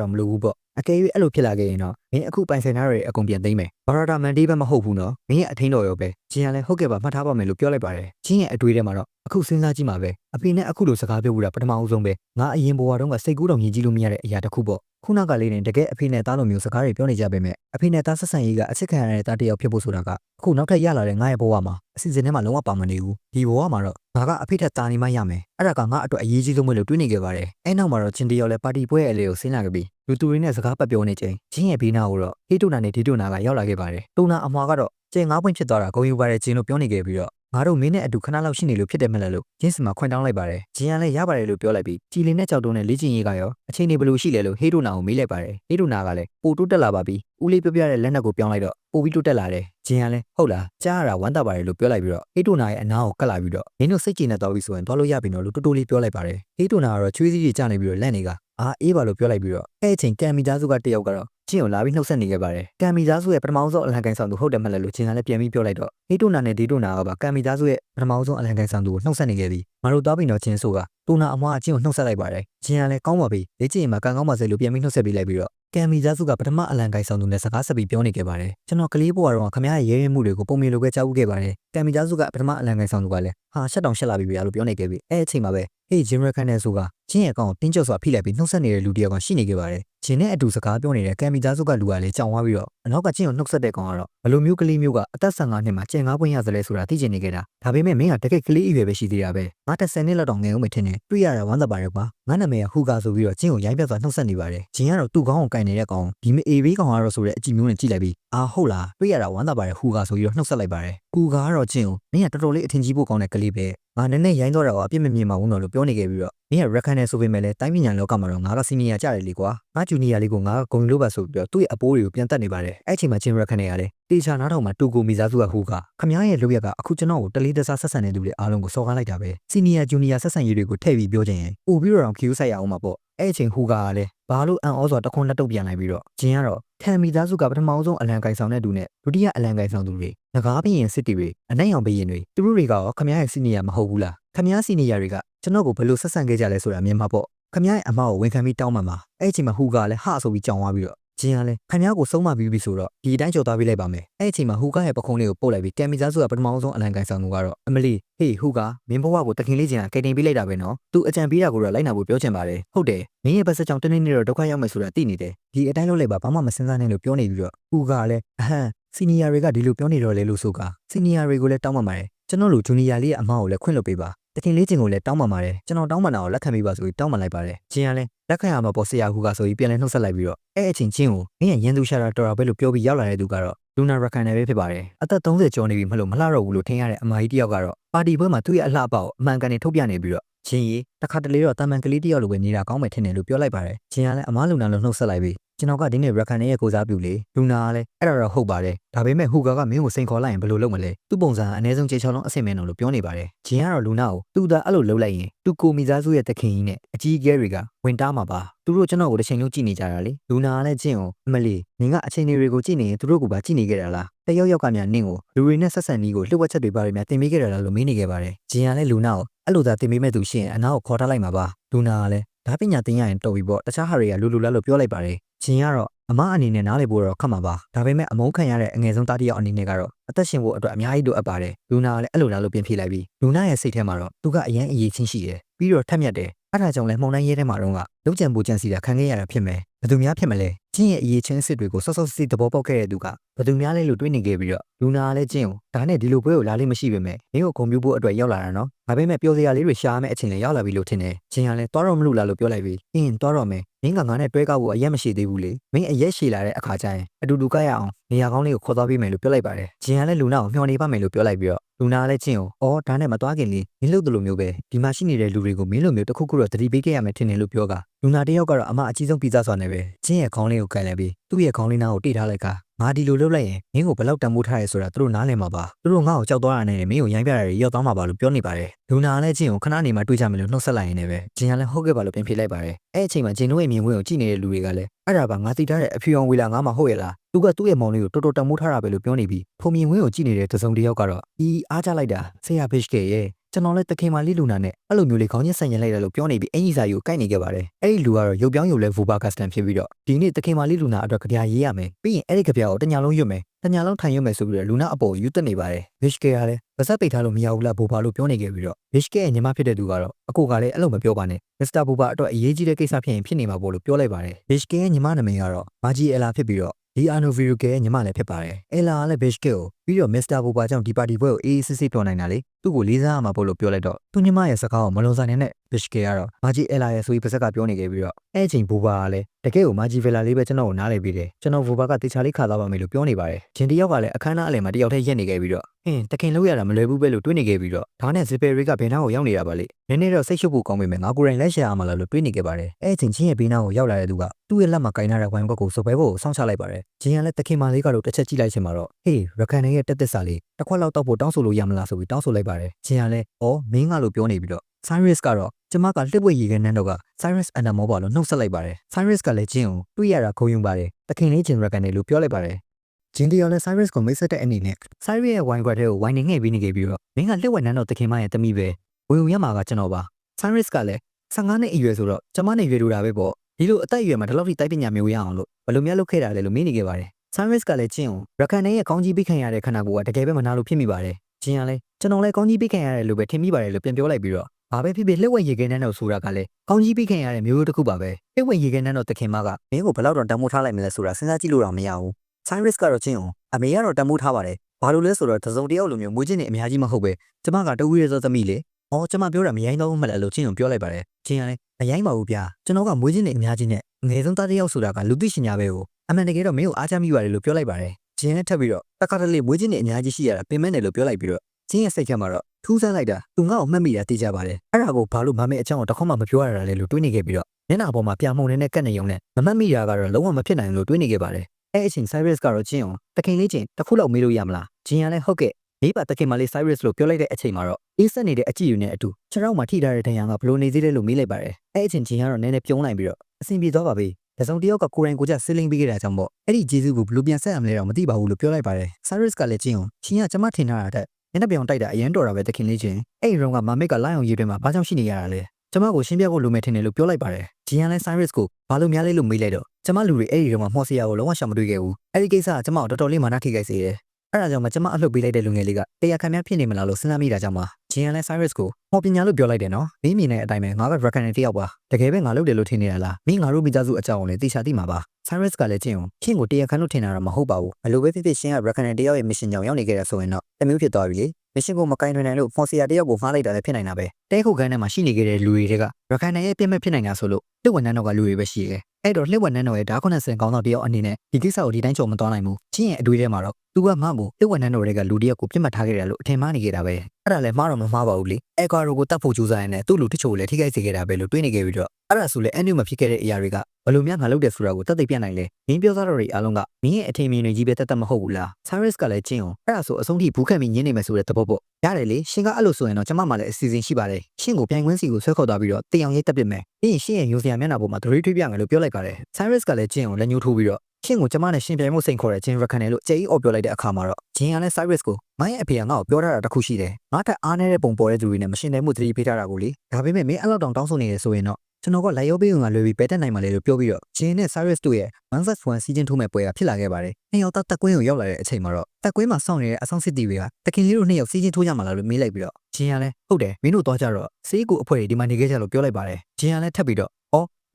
တော့မလိုဘူးပေါ့ အကယ်၍အဲ့လိုဖြစ်လာခဲ့ရင်တော့မင်းအခုပိုင်ဆိုင်ထားရတဲ့အကုန်ပြန်သိမ်းမယ်ဘာရတာမန်ဒီဘက်မဟုတ်ဘူးနော်မင်းရဲ့အထင်းတော်ရောပဲဂျင်းကလည်းဟုတ်ကဲ့ပါမှတ်ထားပါမယ်လို့ပြောလိုက်ပါတယ်ဂျင်းရဲ့အတွေ့အထဲမှာတော့အခုစဉ်းစားကြည့်မှာပဲအဖေနဲ့အခုလိုစကားပြောဘူးတာပထမအဆုံးပဲငါအရင်ဘဝတုန်းကစိတ်ကူးတော်မြင်ကြည့်လို့မရတဲ့အရာတစ်ခုပေါ့ခုနကလေးနဲ့တကယ်အဖေနဲ့သားလိုမျိုးစကားတွေပြောနေကြပေမဲ့အဖေနဲ့သားဆက်ဆံရေးကအစ်စ်ခံရတဲ့သားတစ်ယောက်ဖြစ်ဖို့ဆိုတာကအခုနောက်ထပ်ရလာတဲ့ငါရဲ့ဘဝမှာအစီအစဉ်ထဲမှာလုံးဝပါမနေဘူးဒီဘဝမှာတော့ငါကအဖေထက်တာနေမှရမယ်အဲ့ဒါကငါအတွက်အရေးကြီးဆုံးပဲလို့တွေးနေခဲ့ပါတယ်အဲ့နောက်မှာတော့ချင်းတယောက်လည်းပါတီပွဲအလေးကိုဆင်းလာခဲ့ပြီး လူသူတွေနဲ့စကားပတ်ပြောနေချိန်ချင်းရဲ့ဘေးနားကိုတော့ဟေးတုနာနဲ့ဒီတုနာကရောက်လာခဲ့ပါတယ်တုနာအမွာကတော့ကျင်းငါးပွင့်ဖြစ်သွားတာဂုံယူပါတယ်ချင်းလို့ပြောနေခဲ့ပြီးတော့ငါတို့မင်းနဲ့အတူခဏလောက်ရှိနေလို့ဖြစ်တယ်မလားလို့ဂျင်းစမှာခွင့်တောင်းလိုက်ပါတယ်ဂျင်းကလည်းရပါတယ်လို့ပြောလိုက်ပြီးကြည်လင်နဲ့ကြောက်တုံးနဲ့လေ့ကျင့်ရေးကရောအချိန်နေဘယ်လိုရှိလဲလို့ဟေးတုနာကိုမေးလိုက်ပါတယ်ဟေးတုနာကလည်းပိုတိုးတက်လာပါပြီဦးလေးပြောပြတဲ့လက်နက်ကိုပြောင်းလိုက်တော့ပိုပြီးတိုးတက်လာတယ်ဂျင်းကလည်းဟုတ်လားကြားရတာဝမ်းသာပါတယ်လို့ပြောလိုက်ပြီးတော့ဟေးတုနာရဲ့အနားကိုကတ်လာပြီးတော့မင်းတို့စိတ်ကြည်နေတော့ပြီဆိုရင်သွားလို့ရပြီနော်လို့တူတူလေးပြောလိုက်ပါတယ်ဟေးတုနာကတော့ချွေးစည်းကြီးကျနေပြီးတော့လက်နေက အာအေးပါလို့ပြောလိုက်ပြီးတော့အဲ့အချိန်ကံမီသားစုကတယောက်ကတော့ကျင်းကိုလာပြီးနှုတ်ဆက်နေခဲ့ပါတယ်ကံမီသားစုရဲ့ပထမဆုံးအလံကန်ဆောင်သူဟုတ်တယ်မလားလို့ဂျင်းကလည်းပြန်ပြီးပြောလိုက်တော့ဟေးတုနာနဲ့ဒီတုနာကပါကံမီသားစုရဲ့ပထမဆုံးအလံကန်ဆောင်သူကိုနှုတ်ဆက်နေခဲ့ပြီးမတို့သွားပြီးတော့ဂျင်းဆိုကတူနာအမွားအချင်းကိုနှုတ်ဆက်လိုက်ပါတယ်ဂျင်းကလည်းကောင်းပါပြီလေ့ကျင့်ရင်မှာကံကောင်းပါစေလို့ပြန်ပြီးနှုတ်ဆက်ပေးလိုက်ပြီးတော့ ကံမီသားစုကပထမအလံကိုင်ဆောင်သူနဲ့စကားဆက်ပြီးပြောနေခဲ့ပါတယ်ကျွန်တော်ကလေးဘဝတော့ခမရရဲ့ရဲရဲမှုတွေကိုပုံမြင်လိုပဲကြားဦးခဲ့ပါတယ်ကံမီသားစုကပထမအလံကိုင်ဆောင်သူကလည်းဟာရှက်တောင်ရှက်လာပြီဗျာလို့ပြောနေခဲ့ပြီးအဲ့အချိန်မှာပဲဟေးဂျင်ရခန်နဲ့ဆိုကဂျင်းရဲ့အကောင်ကိုတင်းကျပ်စွာဖိလိုက်ပြီးနှုတ်ဆက်နေတဲ့လူတစ်ယောက်ကရှိနေခဲ့ပါတယ် ဂျင်းနဲ့အတူစကားပြောနေတဲ့ကံမီသားစုကလူကလည်းကြောင်သွားပြီးတော့အနောက်ကဂျင်းကိုနှုတ်ဆက်တဲ့ကောင်ကတော့ဘလိုမျိုးကလေးမျိုးကအသက်15နှစ်မှာကျင်ငါးပွင့်ရသလဲဆိုတာသိချင်နေခဲ့တာဒါပေမဲ့မင်းကတကယ်ကလေးအရွယ်ပဲရှိသေးတာပဲငါ10နှစ်လောက်တောင်ငယ်ဦးမယ်ထင်တယ်တွေ့ရတာဝမ်းသာပါတယ်ကွာငါနာမည်ကဟူကာဆိုပြီးတော့ဂျင်းကိုရိုင်းပြတ်စွာနှုတ်ဆက်နေပါတယ်ဂျင်းကတော့သူ့ကောင်းကိုကင်နေတဲ့ကောင်ဒီမအေဘေးကောင်ကတော့ဆိုတဲ့အကြည့်မျိုးနဲ့ကြည့်လိုက်ပြီးအာဟုတ်လားတွေ့ရတာဝမ်းသာပါတယ်ဟူကာဆိုပြီးတော့နှုတ်ဆက်လိုက်ပါတယ်ဟူ ကာကတော့ဂျင်းကိုမင်းကတော်တော်လေးအထင်ကြီးဖို့ကောင်းတဲ့ကလေးပဲငါနည်းနည်းရိုင်းတော့တာကအပြစ်မမြင်ပါဘူးနော်လို့ပြောနေခဲ့ပြီးတော့မင်းကရက်ခန်နဲ့ဆိုပေမဲ့လည်းတိုင်းပညာလောကမှာတော့ငါကစီနီယာကြတယ်လေကွာငါဂျူနီယာလေးကိုငါကဂုံလို့ပါဆိုပြီးတော့သူ့ရဲ့အပိုးတွေကိုပြန်တက်နေပါတယ်အဲ့ချိန်မှာဂျင်းရက်ခန်နဲ့ကလည်းတေချာနားထောင်မှာတူကိုမီဇာစုကဟူကခမားရဲ့လုပ်ရက်ကအခုကျွန်တော်ကိုတလေးတစားဆက်ဆံနေသူတွေအားလုံးကိုစော်ကားလိုက်တာပဲစီနီယာဂျူနီယာဆက်ဆံရေးတွေကိုထည့်ပြီးပြောချင်ရင်ပို့ပြီးတော့ကျူးဆိုင်ရအောင်မှာပေါ့ အဲ့အချိန်ဟူကလည်းဘာလို့အန်ဩစွာတခွန်းလက်တုပ်ပြန်လိုက်ပြီးတော့ဂျင်းကတော့ခံမီသားစုကပထမဆုံးအလံကိုင်ဆောင်တဲ့သူနဲ့ဒုတိယအလံကိုင်ဆောင်သူတွေငကားဘရင်စစ်တီတွေအနိုင်အောင်ဘရင်တွေသူတို့တွေကရောခမရရဲ့စီနီယာမဟုတ်ဘူးလားခမရစီနီယာတွေကကျွန်တော်ကိုဘယ်လိုဆက်ဆံခဲ့ကြလဲဆိုတာမြင်မှာပေါ့ခမရရဲ့အမကိုဝန်ခံပြီးတောင်းမှမှာအဲ့အချိန်မှာဟူကလည်းဟဆိုပြီးကြောင်သွားပြီးတော့ ဂျင်းကလည်းခမရကိုဆုံးမပြီးပြီဆိုတော့ဒီအတိုင်းကြော်သွားပြီးလိုက်ပါမယ်အဲ့အချိန်မှာဟူကရဲ့ပခုံးလေးကိုပုတ်လိုက်ပြီးကံမီသားစုကပထမဆုံးအလံကိုင်ဆောင်သူကတော့အမလီဟေးဟူကမင်းဘဝကိုတခင်လေးချင်းကကယ်တင်ပေးလိုက်တာပဲနော်သူအကြံပေးတာကိုတော့လိုက်နာဖို့ပြောချင်ပါတယ်ဟုတ်တယ်မင်းရဲ့ပတ်စက်ကြောင့်တနေ့နေ့တော့ဒုက္ခရောက်မယ်ဆိုတာသိနေတယ်ဒီအတိုင်းလုပ်လိုက်ပါဘာမှမစင်စားနဲ့လို့ပြောနေပြီးတော့ဟူကလည်းအဟမ်းစီနီယာတွေကဒီလိုပြောနေတော့လေလို့ဆိုကစီနီယာတွေကိုလည်းတောင်းပန်ပါတယ်ကျွန်တော်တို့ဂျူနီယာလေးရဲ့အမကိုလည်းခွင့်လွှတ်ပေးပါ တခင်လေးချင်းကိုလည်းတောင်းပန်ပါတယ်ကျွန်တော်တောင်းပန်တာကိုလက်ခံပေးပါဆိုပြီးတောင်းပန်လိုက်ပါတယ်ဂျင်းကလည်းလက်ခံရမှာပေါ့ဆရာဟူကဆိုပြီးပြန်လဲနှုတ်ဆက်လိုက်ပြီးတော့အဲ့အချိန်ချင်းကိုမင်းရဲ့ရန်သူရှာတာတော်တာပဲလို့ပြောပြီးရောက်လာတဲ့သူကတော့လူနာရကန်နယ်ပဲဖြစ်ပါတယ်အသက်30ကျော်နေပြီမလို့မလှတော့ဘူးလို့ထင်ရတဲ့အမကြီးတယောက်ကတော့ပါတီပွဲမှာသူ့ရဲ့အလှပကိုအမှန်ကန်နေထုတ်ပြနေပြီးတော့ ချင်းရီတခါတလေတော့တာမန်ကလေးတယောက်လိုပဲနေတာကောင်းမယ်ထင်တယ်လို့ပြောလိုက်ပါတယ်ချင်းကလည်းအမားလူနာလို့နှုတ်ဆက်လိုက်ပြီးကျွန်တော်ကဒီနေ့ရကန်ရဲ့ကိုစားပြုလေလူနာကလည်းအဲ့ဒါတော့ဟုတ်ပါတယ်ဒါပေမဲ့ဟူကာကမင်းကိုစိန်ခေါ်လိုက်ရင်ဘယ်လိုလုပ်မလဲသူ့ပုံစံကအနည်းဆုံးခြေချောင်းလုံးအဆင်မင်းလို့ပြောနေပါတယ်ဂျင်းကတော့လူနာကိုသူ့သားအဲ့လိုလုပ်လိုက်ရင်သူ့ကိုမိသားစုရဲ့တခင်ကြီးနဲ့အကြီးအကဲတွေကဝင်တားမှာပါသူတို့ကျွန်တော်ကိုတစ်ချိန်လုံးကြည့်နေကြတာလေလူနာကလည်းဂျင်းကိုအမလီနင်ကအချိန်တွေကိုကြည့်နေရင်သူတို့ကပါကြည့်နေကြတာလား တယောက်ယောက်ကများနင့်ကိုလူတွေနဲ့ဆက်ဆံနည်းကိုလှုပ်ဝက်ချက်တွေပါတွေများတင်ပေးခဲ့တယ်လားလို့မေးနေခဲ့ပါတယ်ဂျင်းကလည်းလူနာကိုအဲ့လိုသာတင်ပေးမဲ့သူရှိရင်အနာကိုခေါ်ထားလိုက်မှာပါလူနာကလည်းဒါပညာသင်ရရင်တော်ပြီပေါ့တခြားဟာတွေကလူလူလားလို့ပြောလိုက်ပါတယ်ဂျင်းကတော့အမအနေနဲ့နားလေဖို့တော့ခက်မှာပါဒါပေမဲ့အမုန်းခံရတဲ့အငယ်ဆုံးတားတယောက်အနေနဲ့ကတော့အသက်ရှင်ဖို့အတွက်အများကြီးလိုအပ်ပါတယ်လူနာကလည်းအဲ့လိုလားလို့ပြင်ဖြေလိုက်ပြီးလူနာရဲ့စိတ်ထဲမှာတော့သူကအရန်အရေးချင်းရှိတယ်ပြီးတော့ထက်မြက်တယ်အဲ့ဒါကြောင့်လဲမှုန်တိုင်းရဲထဲမှာတော့ကလုံးကြံပူကြံစီတာခံခဲ့ရတာဖြစ်မယ်ဘယ်သူများဖြစ်မလဲ ကျင့်ရဲ့အရေးချင်းအစ်စ်တွေကိုစောစောစီးသဘောပေါက်ခဲ့တဲ့သူကဘယ်သူများလဲလို့တွေးနေခဲ့ပြီးတော့လူနာကလည်းကျင့်ကိုဒါနဲ့ဒီလိုပွဲကိုလာလိမ့်မရှိပေမဲ့မင်းကိုဂုံပြူဖို့အတွက်ရောက်လာတာနော်ဒါပေမဲ့ပြောစရာလေးတွေရှာရမယ့်အချိန်လည်းရောက်လာပြီလို့ထင်တယ်ချင်းကလည်းသွားတော့မလို့လားလို့ပြောလိုက်ပြီးအင်းသွားတော့မယ်မင်းကငါနဲ့တွဲကောက်ဖို့အရက်မရှိသေးဘူးလေမင်းအရက်ရှိလာတဲ့အခါကျရင်အတူတူကရအောင်နေရာကောင်းလေးကိုခေါ်သွားပေးမယ်လို့ပြောလိုက်ပါတယ်ဂျင်ကလည်းလူနာကိုမျှော်နေပါမယ်လို့ပြောလိုက်ပြီးတော့လူလူနာကလည်းချင်းကိုအော်ဒါနဲ့မသွားခင်လေးမင်းလို့တလို့မျိုးပဲဒီမှာရှိနေတဲ့လူတွေကိုမင်းလိုမျိုးတစ်ခုခုတော့သတိပေးခဲ့ရမယ်ထင်တယ်လို့ပြောက လူနာတစ်ယောက်ကတော့အမအကြီးဆုံးပြီးသားစွာနဲ့ပဲချင်းရဲ့ခေါင်းလေးကိုကန်လဲပြီးသူ့ရဲ့ခေါင်းလေးနားကိုတိထားလိုက်ကငါဒီလိုလုပ်လိုက်ရင်မင်းကိုဘယ်လောက်တန်ဖိုးထားရဲဆိုတာသူတို့နားလည်မှာပါသူတို့ငါ့ကိုကြောက်သွားတာနဲ့မင်းကိုရိုင်းပြတာတွေရောက်သွားမှာပါလို့ပြောနေပါတယ်လူနာကလည်းချင်းကိုခဏနေမှတွေးကြမယ်လို့နှုတ်ဆက်လိုက်ရင်လည်းပဲချင်းကလည်းဟုတ်ကဲ့ပါလို့ပြန်ဖြေလိုက်ပါတယ်အဲ့အချိန်မှာချင်းတို့ရဲ့မြင်ကွင်းကိုကြည့်နေတဲ့လူတွေကလည်းအဲ့ဒါပါငါသိထားတဲ့အဖြူအောင်ဝေလာငါမှဟုတ်ရဲ့လားသူကသူ့ရဲ့မောင်လေးကိုတော်တော်တန်မိုးထားတာပဲလို့ပြောနေပြီးဖုံမြင်ဝင်းကိုကြည့်နေတဲ့တစုံတစ်ယောက်ကတော့အီအားကြလိုက်တာဆရာဘစ်ကရဲ့ ကျွန်တော်လည်းတခင်မာလေးလူနာနဲ့အဲ့လိုမျိုးလေးခေါင်းချင်းဆန်ရင်လိုက်တယ်လို့ပြောနေပြီးအင်ကြီးစာယူကိုက်နေခဲ့ပါတယ်အဲ့ဒီလူကတော့ရုပ်ပြောင်းရုပ်လဲဗူဘာကစတန်ဖြစ်ပြီးတော့ဒီနေ့တခင်မာလေးလူနာအတွက်ကြပြရေးရမယ်ပြီးရင်အဲ့ဒီကြပြကိုတညာလုံးရွတ်မယ်တညာလုံးထိုင်ရွတ်မယ်ဆိုပြီးတော့လူနာအပေါ်ယူတက်နေပါတယ်ဘစ်ကကလည်းပါစက်ပိတ်ထားလို့မရဘူးလားဘူဘာလို့ပြောနေခဲ့ပြီးတော့ဘစ်ကရဲ့ညီမဖြစ်တဲ့သူကတော့အကိုကလည်းအဲ့လိုမပြောပါနဲ့မစ္စတာဘူဘာအတွက်အရေးကြီးတဲ့ကိစ္စဖြစ်ရင်ဖြစ်နေမှာပေါ့လို့ပြောလိုက်ပါတယ်ဘစ်ကရဲ့ညီမနာမည်ကတော့မာဂျီအလာဖြစ်ပြီးတော့ဒီအာနိုဗီရိုကရဲ့ညီမလည်းဖြစ်ပါတယ်။အလာကလည်းဘစ်ကစ်ကိုပြီးတော့မစ္စတာဘူဘာကြောင့်ဒီပါတီပွဲကိုအေးအေးဆေးဆေးပြောနိုင်တာလေ။သူ့ကိုလေးစားရမှာပို့လို့ပြောလိုက်တော့သူညီမရဲ့စကားကိုမလွန်ဆန်နေတဲ့ဘစ်ကစ်ကတော့မာဂျီအလာရဲ့ဆိုပြီးပါဇက်ကပြောနေခဲ့ပြီးတော့အဲ့အချိန်ဘူဘာကလည်းတကယ်ကိုမာဂျီဗလာလေးပဲကျွန်တော်ကိုနားလည်ပြီးတယ်။ကျွန်တော်ဘူဘာကတေချာလေးခါသွားပါမယ်လို့ပြောနေပါတယ်။ဂျင်တယောက်ကလည်းအခန်းသားအလယ်မှာတယောက်တည်းရက်နေခဲ့ပြီးတော့ဟင်းတခင်လို့ရတာမလွယ်ဘူးပဲလို့တွေးနေခဲ့ပြီးတော့ဒါနဲ့ဇီပယ်ရီကဘယ်နှောက်ကိုရောက်နေတာပါလေ။နည်းနည်းတော့စိတ်ရှုပ်ဖို့ကောင်းပေမဲ့ငါကိုယ်တိုင်လက်ရှာရမှာလားလို့တွေးနေခဲ့ပါတယ်။အဲ့အချိန်ချင်းရဲ့ဘေးနားကိုရောက်လာတဲ့သူကသူ့ရဲ့လက်မှာကင်ထားတဲ့ဝိုင်ကွက်ကိုစုပ်ပဲဖို့စောင့်ချလိုက်ပါတယ်။ဂျင်ကလည်းတခင်မလေးကတော့တစ်ချက်ကြည့်လိုက်ချင်မှာတော့ဟေးရကန်နဲ့ရဲ့တက်တက်စာလေးတစ်ခွက်လောက်တောက်ဖို့တောင်းဆိုလို့ရမလားဆိုပြီးတောင်းဆိုလိုက်ပါတယ်။ဂျင်ကလည်းအော်မင်းကလို့ပြောနေပြီးတော့ Cyrus ကတော့ကျမကလှစ်ပွေရေခဲနန်းတော့က Cyrus Animal ပါလို့နှုတ်ဆက်လိုက်ပါတယ်။ Cyrus ကလည်းဂျင်ကိုတွေ့ရတာခုံယုံပါတယ်။တခင်လေးဂျင်ရကန်နဲ့လို့ပြောလိုက်ပါတယ်။ဂျင်တီယောလည်း Cyrus ကိုမိတ်ဆက်တဲ့အနေနဲ့ Cyrus ရဲ့ဝိုင်ကွက်ထဲကိုဝိုင်နေငှဲ့ပြီးနေခဲ့ပြီးတော့မင်းကလှစ်ဝက်နန်းတော့တခင်မရဲ့တမိပဲဝင်ဝင်ရမှာကကျွန်တော်ပါ။ Cyrus ကလည်း15နှစ်အရွယ်ဆိုတော့ကျမနဲ့ရွယ်တူတာပဲပေါ့။ဒီလိုအသက်အရွယ်မှာဒီလောက်ထိတိုက်ပညာမျိုးရအောင်လို့ဘယ်လိုများလုပ်ခဲ့တာလဲလို့မေးနေခဲ့ပါတယ်။ Cyrus ကလည်းဂျင်ကိုရကန်နဲ့ရဲ့ကောင်းကြီးပိခံရတဲ့ခန္ဓာကိုယ်ကတကယ်ပဲမနာလို့ဖြစ်မိပါတယ်။ဂျင်ကလည်းကျွန်တော်လည်းကောင်းကြီးပိခံရတယ်လို့ပဲထင်မိပါတယ်လို့ပြန်ပြောလိုက်ပြီးတော့ဘာပဲဖြစ်ဖြစ်လက်ဝဲရေခဲနန်းတော့ဆိုတာကလည်းကောင်းကြီးပိခံရတဲ့မျိုးတစ်ခုပါပဲလက်ဝဲရေခဲနန်းတော့တခင်မကမင်းကိုဘယ်လောက်တော့တန်မိုးထားလိုက်မလဲဆိုတာစဉ်းစားကြည့်လို့တော့မရဘူး Cyrus ကတော့ချင်းအောင်အမေကတော့တန်မိုးထားပါတယ်ဘာလို့လဲဆိုတော့တစုံတယောက်လိုမျိုးမွေးချင်းနေအများကြီးမဟုတ်ပဲကျမကတဝူးရဲသောသမီးလေဟောကျမပြောတာမရိုင်းတော့မှလည်းလို့ချင်းအောင်ပြောလိုက်ပါတယ်ချင်းကလည်းမရိုင်းပါဘူးဗျာကျွန်တော်ကမွေးချင်းနေအများကြီးနဲ့ငယ်ဆုံးသားတစ်ယောက်ဆိုတာကလူသိရှင်ညာပဲကို အမှန်တကယ်တော့မင်းကိုအားချမိပါတယ်လို့ပြောလိုက်ပါတယ်ချင်းနဲ့ထပ်ပြီးတော့တခါတလေမွေးချင်းနေအများကြီးရှိရတာပင်မနဲ့လို့ပြောလိုက်ပြီးတော့ချင်းရဲ့စိတ်ထဲမှာတော့ထူးဆန်းလိုက်တာသူငါ့ကိုမှတ်မိတာသိကြပါတယ်အဲ့ဒါကိုဘာလို့မမေအချောင်းကိုတစ်ခေါက်မှမပြောရတာလဲလို့တွေးနေခဲ့ပြီးတော့မျက်နှာပေါ်မှာပြမှုန်နေတဲ့ကက်နေုံနဲ့မမှတ်မိတာကတော့လုံးဝမဖြစ်နိုင်ဘူးလို့တွေးနေခဲ့ပါတယ်အဲ့အချိန် Cyrus ကတော့ချင်းအောင်တခင်လေးချင်းတစ်ခုလောက်မေးလို့ရမလားဂျင်ကလည်းဟုတ်ကဲ့မိဘတခင်မလေး Cyrus လို့ပြောလိုက်တဲ့အချိန်မှာတော့အေးဆက်နေတဲ့အကြည့်ယူနေအတူခြေထောက်မှာထိထားတဲ့ဒဏ်ရာကဘလို့နေသေးတယ်လို့မေးလိုက်ပါတယ်အဲ့အချိန်ဂျင်ကတော့နည်းနည်းပြုံးလိုက်ပြီးတော့အဆင်ပြေသွားပါပြီ တစုံတယောက်ကကိုယ်တိုင်ကိုယ်ကျဆင်းလင်းပေးခဲ့တာကြောင့်ပေါ့အဲ့ဒီဂျေစုကိုဘလို့ပြန်ဆက်ရမလဲတော့မသိပါဘူးလို့ပြောလိုက်ပါတယ် Cyrus ကလည်းချင်းအောင်ချင်းကကျမထင်ထားတာတဲ့မျက်နှာပြောင်တိုက်တာအရင်တော်တာပဲတခင်လေးချင်းအဲ့ဒီတော့ကမမစ်ကလိုက်အောင်ရေးတွင်မှာဘာကြောင့်ရှိနေရတာလဲကျမကိုရှင်းပြဖို့လိုမယ်ထင်တယ်လို့ပြောလိုက်ပါတယ်ဂျီယန်လည်း Cyrus ကိုဘာလို့များလဲလို့မေးလိုက်တော့ကျမလူတွေအဲ့ဒီတော့မှမော်ဆီယာကိုလုံးဝရှာမတွေ့ခဲ့ဘူးအဲ့ဒီကိစ္စကကျမကိုတော်တော်လေးမာနထိခိုက်စေတယ် အဲ့ဒါကြောင့်မှကျမအလှုပ်ပေးလိုက်တဲ့လူငယ်လေးကတရားခံများဖြစ်နေမလားလို့စဉ်းစားမိတာကြောင့်ပါဂျီယန်လည်း Cyrus ကိုဟောပညာလို့ပြောလိုက်တယ်နော်မင်းမြင်တဲ့အတိုင်းပဲငါက Rakan နဲ့တယောက်ပါတကယ်ပဲငါလုပ်တယ်လို့ထင်နေတာလားမင်းငါတို့မိသားစုအကြောင်းကိုလည်းသိချာသိမှာပါ Cyrus ကလည်းချင်းကိုချင်းကိုတရားခံလို့ထင်တာတော့မဟုတ်ပါဘူးဘလို့ပဲဖြစ်ဖြစ်ရှင်းက Rakan နဲ့တယောက်ရဲ့ mission ကြောင့်ရောက်နေခဲ့တာဆိုရင်တော့တမျိုးဖြစ်သွားပြီလေ mission ကိုမကင်နိုင်လို့ Forcia တယောက်ကိုမှားလိုက်တာလည်းဖြစ်နိုင်တာပဲတဲခုခန်းထဲမှာရှိနေခဲ့တဲ့လူတွေက Rakan ရဲ့ပြည့်မဲ့ဖြစ်နိုင်တာဆိုလို့လက်ဝန်နန်းတော်ကလူတွေပဲရှိတယ် အဲ့တော့လှစ်ဝက်နန်းတော်ရဲ့ဓာတ်ခွနဆင်ကောင်းတော့တယောက်အနေနဲ့ဒီကိစ္စကိုဒီတိုင်းကြုံမသွားနိုင်ဘူးချင်းရဲ့အတွေ့အထဲမှာတော့သူကမှမို့လှစ်ဝက်နန်းတော်တွေကလူတယောက်ကိုပြစ်မှတ်ထားခဲ့တယ်လို့အထင်မှားနေခဲ့တာပဲအဲ့ဒါလည်းမှားတော့မမှားပါဘူးလေအဲကွာရိုကိုတတ်ဖို့ကြိုးစားရင်းနဲ့သူ့လူတချို့လည်းထိခိုက်စေခဲ့တာပဲလို့တွေးနေခဲ့ပြီးတော့အဲ့ဒါဆိုလည်းအန်နူမဖြစ်ခဲ့တဲ့အရာတွေကဘလို့များငါလုပ်တယ်ဆိုတာကိုတက်သိပြနိုင်လေမင်းပြောသားတော်တွေအားလုံးကမင်းရဲ့အထင်မြင်တွေကြီးပဲတက်တက်မဟုတ်ဘူးလား Cyrus ကလည်းချင်းအောင်အဲ့ဒါဆိုအဆုံးထိဘူးခတ်ပြီးညင်းနေမယ်ဆိုတဲ့သဘောပေါ့ ရတယ်လေရှင်ကအဲ့လိုဆိုရင်တော့ကျမမှလည်းအစီအစဉ်ရှိပါတယ်ရှင်ကိုပြိုင်ခွင်းစီကိုဆွဲခေါ်သွားပြီးတော့တင်အောင်ရေးတက်ပစ်မယ်ပြီးရင်ရှင်ရဲ့ရိုးစရာမျက်နှာပေါ်မှာသတိထွေးပြမယ်လို့ပြောလိုက်ပါတယ် Cyrus ကလည်းချင်းအောင်လက်ညှိုးထိုးပြီးတော့ရှင်ကိုကျမနဲ့ရှင်ပြိုင်မှုစိန်ခေါ်တဲ့ဂျင်ရကန်နယ်လို့အကျေကြီးအော်ပြောလိုက်တဲ့အခါမှာတော့ဂျင်ကလည်း Cyrus ကိုမိုင်းရဲ့အဖေကငါ့ကိုပြောထားတာတစ်ခုရှိတယ်ငါထက်အားနေတဲ့ပုံပေါ်တဲ့သူတွေနဲ့မရှင်တဲ့မှုသတိပေးထားတာကိုလေဒါပေမဲ့မင်းအဲ့လောက်တောင်တောင်းဆိုနေတယ်ဆိုရင်တော့ ကျွန်တော်ကလိုက်ရောပေးုံကလွယ်ပြီးပဲတက်နိုင်မှာလေလို့ပြောပြီးတော့ဂျင်းနဲ့ Cyrus တို့ရဲ့ 1v1 စီးချင်းထိုးမဲ့ပွဲကဖြစ်လာခဲ့ပါတယ်။နှစ်ယောက်သားတက်ကွင်းကိုရောက်လာတဲ့အချိန်မှာတော့တက်ကွင်းမှာစောင့်နေတဲ့အဆောင်စစ်တီတွေကတခင်လေးတို့နှစ်ယောက်စီးချင်းထိုးကြမှာလားလို့မေးလိုက်ပြီးတော့ဂျင်းကလည်းဟုတ်တယ်မင်းတို့သွားကြတော့စေးကူအဖွဲတွေဒီမှာနေခဲ့ကြလို့ပြောလိုက်ပါတယ်။ဂျင်းကလည်းထပ်ပြီးတော့အော်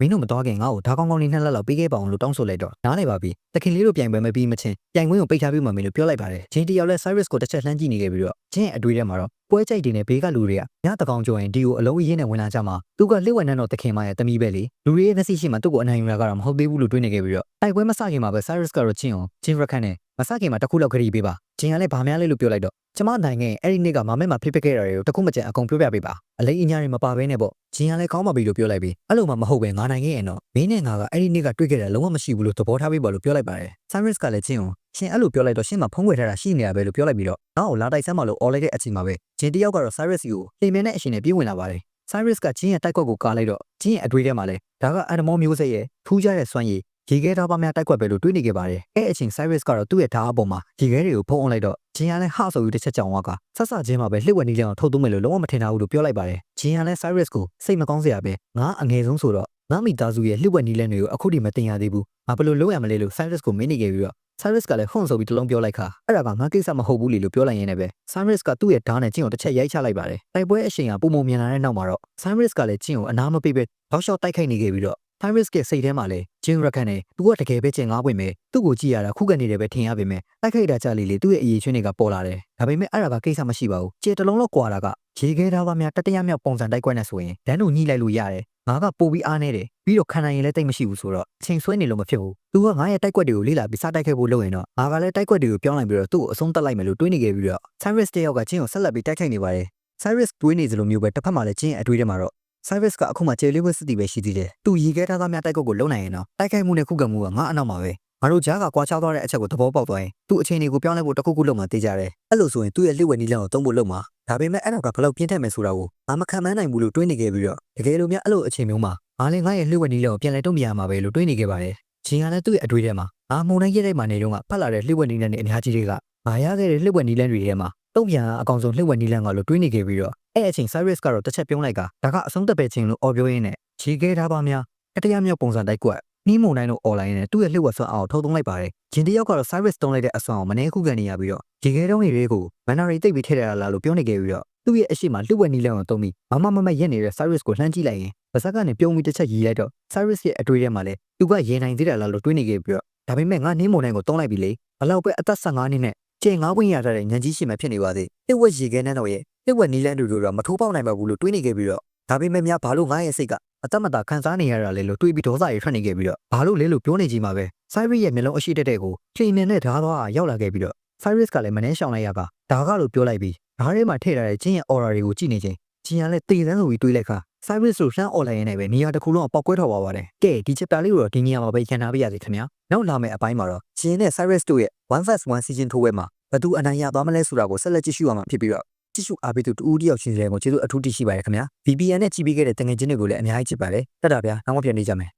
မင်းတို့မသွားခင်ငါ့ကိုဓာကောင်းကောင်းလေးနှစ်လက်လောက်ပေးခဲ့ပါအောင်လို့တောင်းဆိုလိုက်တော့နားလေပါပြီတခင်လေးတို့ပြိုင်ပွဲမပြီးမချင်းပြိုင်ခွင်းကိုပိတ်ထားပြီးမှမင်းလို့ပြောလိုက်ပါတယ်ဂျင်းတယောက်လည်း Cyrus ကိုတစ်ချက်လှမ်းကြည့်နေခဲ့ပြီးတော့ဂျင်းရဲ့အတွေ့အထဲမှာတော့ပွဲကြိုက်တွေနဲ့ဘေးကလူတွေကညတကောင်ကြော်ရင်ဒီကိုအလုံးအရင်နဲ့ဝင်လာကြမှာသူကလှစ်ဝက်နှန်းတော့တခင်မရဲ့တမီးပဲလေလူတွေရဲ့မျက်စိရှိမှသူ့ကိုအနိုင်ယူတာကတော့မဟုတ်သေးဘူးလို့တွေးနေခဲ့ပြီးတော့တိုက်ပွဲမစခင်မှာပဲ Cyrus ကတော့ချင်းအောင်ချင်းရခန့်နဲ့မစခင်မှာတစ်ခုလောက်ခရီးပေးပါ ဂျင်းကလည်းဗာများလေးလို့ပြောလိုက်တော့ကျမနိုင်ငံအဲ့ဒီနေ့ကမမဲမှာဖိဖိခဲ့တာတွေကိုတခုမှကြံအကုန်ပြောပြပေးပါအလေးအညာတွေမပါဘဲနဲ့ပေါ့ဂျင်းကလည်းကောင်းပါပြီလို့ပြောလိုက်ပြီးအဲ့လိုမှမဟုတ်ပဲငါနိုင်ငံရဲ့တော့မင်းနဲ့ငါကအဲ့ဒီနေ့ကတွေ့ခဲ့တာလုံးဝမရှိဘူးလို့သဘောထားပေးပါလို့ပြောလိုက်ပါတယ် Cyrus ကလည်းချင်းကိုရှင်အဲ့လိုပြောလိုက်တော့ရှင်မဖုံးကွယ်ထားတာရှိနေရပဲလို့ပြောလိုက်ပြီးတော့ငါ့ကိုလာတိုက်ဆမ်းမလို့អော်လိုက်တဲ့အချိန်မှာပဲဂျင်းတယောက်ကတော့ Cyrus ကိုလှိမ်မဲနဲ့အရှင်နဲ့ပြေးဝင်လာပါတယ် Cyrus ကဂျင်းရဲ့တိုက်ကွက်ကိုကားလိုက်တော့ဂျင်းရဲ့အတွေးထဲမှာလဲဒါကအန်ဒမောမျိုးဆက်ရဲ့ထူးခြားတဲ့စွမ်းရည် ရေခဲသားပါများတိုက်ကွက်ပဲလို့တွေးနေခဲ့ပါတယ်။အဲ့အချိန် Cyrus ကတော့သူ့ရဲ့ဓာတ်အပေါ်မှာရေခဲတွေကိုဖုံးအောင်လိုက်တော့ဂျင်းကလည်းဟဆိုပြီးတစ်ချက်ကြောင်ဝါကဆက်ဆချင်းမှာပဲလှစ်ဝက်နီးလအောင်ထုတ်သွင်းမယ်လို့လုံးဝမထင်တာဘူးလို့ပြောလိုက်ပါတယ်။ဂျင်းကလည်း Cyrus ကိုစိတ်မကောင်းစရာပဲငါအငယ်ဆုံးဆိုတော့ငါမိသားစုရဲ့လှစ်ဝက်နီးလန်းတွေကိုအခုထိမတင်ရသေးဘူး။ငါဘယ်လိုလုပ်ရမလဲလို့ Cyrus ကိုမင်းနေခဲ့ပြီးတော့ Cyrus ကလည်းဟွန်းဆိုပြီးတလုံးပြောလိုက်ခါအဲ့ဒါကငါကိစ္စမဟုတ်ဘူးလေလို့ပြောလိုက်ရင်းနဲ့ပဲ Cyrus ကသူ့ရဲ့ဓာတ်နဲ့ကျင့်ကိုတစ်ချက်ရိုက်ချလိုက်ပါတယ်။တိုက်ပွဲအချိန်ကပုံမမြင်လာတဲ့နောက်မှာတော့ Cyrus ကလည်းကျင့်ကိုအနာမပိတ်ပဲတောက်လျှောက်တိုက်ခိုက်နေခဲ့ပြီးတော့ Cyrus ရဲ့စိတ်ထဲမှာလည်းကျင်းရခန့်နဲ့သူကတကယ်ပဲကျင်ငါးပွင့်ပဲသူ့ကိုကြည့်ရတာခုကနေတယ်ပဲထင်ရပေမဲ့တိုက်ခိုက်တာကြလေလေသူ့ရဲ့အရေးချွင်းတွေကပေါ်လာတယ်။ဒါပေမဲ့အဲ့ဒါကကိစ္စမရှိပါဘူး။ကျေတလုံးလောက်ကွာတာကရေခဲသားပါများတတရမြောက်ပုံစံတိုက်ကွက်နဲ့ဆိုရင်ဒန်းတို့ညှိလိုက်လို့ရတယ်။ငါကပိုပြီးအားနေတယ်ပြီးတော့ခံနိုင်ရင်လည်းတိတ်မရှိဘူးဆိုတော့အချိန်ဆွဲနေလို့မဖြစ်ဘူး။ तू ကငါရဲ့တိုက်ကွက်တွေကိုလေ့လာပြီးစားတိုက်ခဲ့ဖို့လုပ်ရင်တော့ငါကလည်းတိုက်ကွက်တွေကိုပြောင်းလိုက်ပြီးတော့သူ့ကိုအဆုံးတက်လိုက်မယ်လို့တွေးနေခဲ့ပြီးတော့ Cyrus တယောက်ကချင်းကိုဆက်လက်ပြီးတိုက်ခိုက်နေပါတယ်။ Cyrus တွေးနေစလိုမျိုးပဲတစ်ဖက်မှာလည်းချင်းရဲ့အတွေးထဲမှာတော့ Cyrus ကအခုမှကျေလေးဝက်စစ်တီပဲရှိသေးတယ်။သူရေခဲသားသားများတိုက်ကွက်ကိုလုံနိုင်ရင်တော့တိုက်ခိုက်မှုနဲ့ခုခံမှုကငါအနောက်မှာပဲ။ငါတို့ကြားကကွာခြားသွားတဲ့အချက်ကိုသဘောပေါက်သွားရင်သူ့အချိန်တွေကိုပြောင်းလဲဖို့တစ်ခုခုလုပ်မှသိကြတယ်။အဲ့လိုဆိုရင်သူ့ရဲ့လှစ်ဝက်နီးလန်းကိုတုံးဖို့လုပ်မှာဒါပေမဲ့အဲ့ဒါကဘယ်လောက်ပြင်းထန်မယ်ဆိုတာကိုငါမခံမနိုင်ဘူးလို့တွေးနေခဲ့ပြီးတော့တကယ်လို့များအဲ့လိုအချိန်မျိုးမှာငါလည်းငါရဲ့လှစ်ဝက်နီးလန်းကိုပြန်လဲတုံ့ပြန်ရမှာပဲလို့တွေးနေခဲ့ပါတယ်။ချင်းကလည်းသူ့ရဲ့အတွေးထဲမှာငါမုံတိုင်းရက်တဲ့မှာနေတော့ကဖတ်လာတဲ့လှစ်ဝက်နီးလန်းတွေအများကြီးတွေကငါရခဲ့တဲ့လှစ်ဝက်နီးလန်းတွေထဲမှာတုံ့ပြန်အကောင်ဆုံးလှစ်ဝက်နီးလန်းကလို့တွေးနေခဲ့ပြီးတော့ အဲ့အချိန် Cyrus ကတော့တစ်ချက်ပြုံးလိုက်ကဒါကအဆုံးသက်ပဲချင်းလို့អော်ပြောရင်းနဲ့ခြေခဲထားပါများတတရားမြောက်ပုံစံတိုက်ကွက်နှီးမုံတိုင်းလို့អော်လိုင်းနဲ့သူ့ရဲ့လှုပ်ဝက်ဆွမ်းအောင်ထုတ်သုံးလိုက်ပါတယ်။ဂျင်တယောက်ကတော့ Cyrus တုံးလိုက်တဲ့အဆွမ်းအောင်မနေခုခံနေရပြီးတော့ခြေခဲတုံးတွေကိုမန်နာရီတိတ်ပြီးထည့်ရတာလို့ပြောနေခဲ့ပြီးတော့သူ့ရဲ့အရှိမလှုပ်ဝက်နီးလန်းကိုတုံးပြီးမမမမရက်နေတဲ့ Cyrus ကိုလှမ်းကြည့်လိုက်ရင်ပါဇက်ကနေပြုံးပြီးတစ်ချက်ရီလိုက်တော့ Cyrus ရဲ့အတွေ့အထဲမှာလည်းသူကရေနိုင်သေးတယ်လားလို့တွေးနေခဲ့ပြီးတော့ဒါပေမဲ့ငါနှင်းမုံတိုင်းကိုတုံးလိုက်ပြီလေဘလောက်ပဲအသက်15နှစ်နဲ့ကျင်ငါးဝင်းရထားတဲ့ညံကြီးရှင်မဖြစ်နေပါသေး။တစ်ဝက်ရေခဲနှန်းတော့ရဲ့ တစ်ဝက်နီးလန်းတို့တော့မထိုးပေါက်နိုင်ပါဘူးလို့တွေးနေခဲ့ပြီးတော့ဒါပေမဲ့များဘာလို့ငါရဲ့စိတ်ကအသက်မသာခံစားနေရတာလေလို့တွေးပြီးဒေါသတွေထွက်နေခဲ့ပြီးတော့ဘာလို့လဲလို့ပြောနေကြည့်မှာပဲ Cyrus ရဲ့မျက်လုံးအရှိတက်တဲ့ကိုကျင်းနေတဲ့ဓာတ်သွားရောက်လာခဲ့ပြီးတော့ Cyrus ကလည်းမနှဲရှောင်လိုက်ရကဒါကလို့ပြောလိုက်ပြီးဓာတ်ထဲမှာထည့်ထားတဲ့ကျင်းရဲ့ aura တွေကိုကြည့်နေချင်းကျင်းကလည်းတည်တန်းဆိုပြီးတွေးလိုက်ခါ Cyrus တို့ရှမ်း online နဲ့ပဲနေရာတစ်ခုလုံးပေါက်ကွဲထော်ပါပါတယ်ကဲဒီ chapter လေးကိုတော့ဒီနေရာမှာပဲခံထားပေးရစီခင်ဗျာနောက်လာမယ့်အပိုင်းမှာတော့ကျင်းနဲ့ Cyrus တို့ရဲ့1 vs 1 season ထိုးဝဲမှာဘသူအနိုင်ရသွားမလဲဆိုတာကိုဆက်လက်ကြည့်ရှုရမှာဖြစ်ပြီးတော့ ကြည့်ရှုအားပေးသူတူဦးတယောက်ချင်းစီတွေကိုကျေးဇူးအထူးတင်ရှိပါတယ်ခင်ဗျာ VPN နဲ့ကြည့်ပေးခဲ့တဲ့တငယ်ချင်းတွေကိုလည်းအများကြီးချစ်ပါတယ်တက်တာဗျာနောက်မှပြန်နေကြမယ်